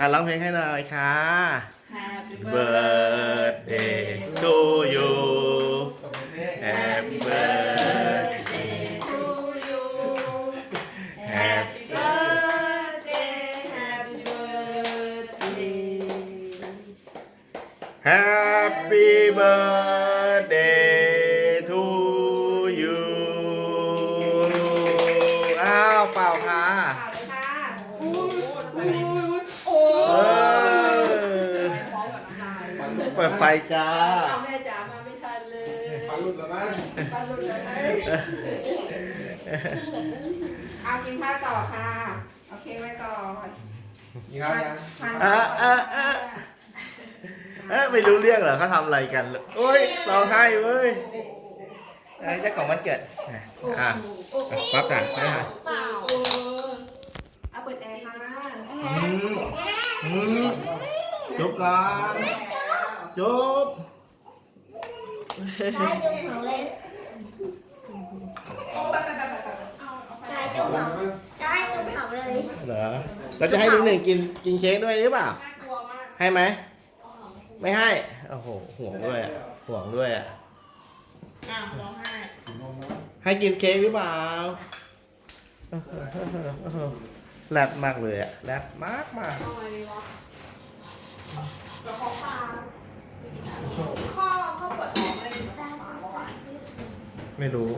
อะร้องเพลงให้หน่อยค่ะ Happy birthday to you Happy birthday to you Happy birthday Happy birthday Happy birthday to you อ้าวเป่าค่ะเอาเลยค่ะอุ้ยอุ้ยอุ้ยโอ้ เออ พร้อมกับน้ำลาย เปิดไฟจ้าเอาแม่จ๋ามาไม่ทันเลยฟันหลุดแล้วมั้งปันหลุดเลยไหมเอากินข้าวต่อค่ะเอาเค้กไว้ก่อนนี่ครับยังทานอะอะอะเอ๊ะไม่รู้เรื่องเหรอเขาทำอะไรกันโอ้ยร้องไห้เว้ยไอ้เจ้าของวันเกิดอะอะปั๊บอะไม่ได้เปล่าเอาเปิดแอร์ค่ะอืมอืมจุบก่อน จุบได้จุ่มเขาเลยได้จุ่มเขาได้จุ่มเขาเลย เหรอเราจะให้ลุงหนึ่งกินกินเค้กด้วยหรือเปล่าน่ากลัวมากให้ไหม ไม่ให้ โอ้โห ห่วงด้วยอะห่วงด้วยอะอ้าวร้องไห้ให้กินเค้กหรือเปล่าแรดมากเลยอะแรดมากมากเอาไงดีวะ ไม่รู้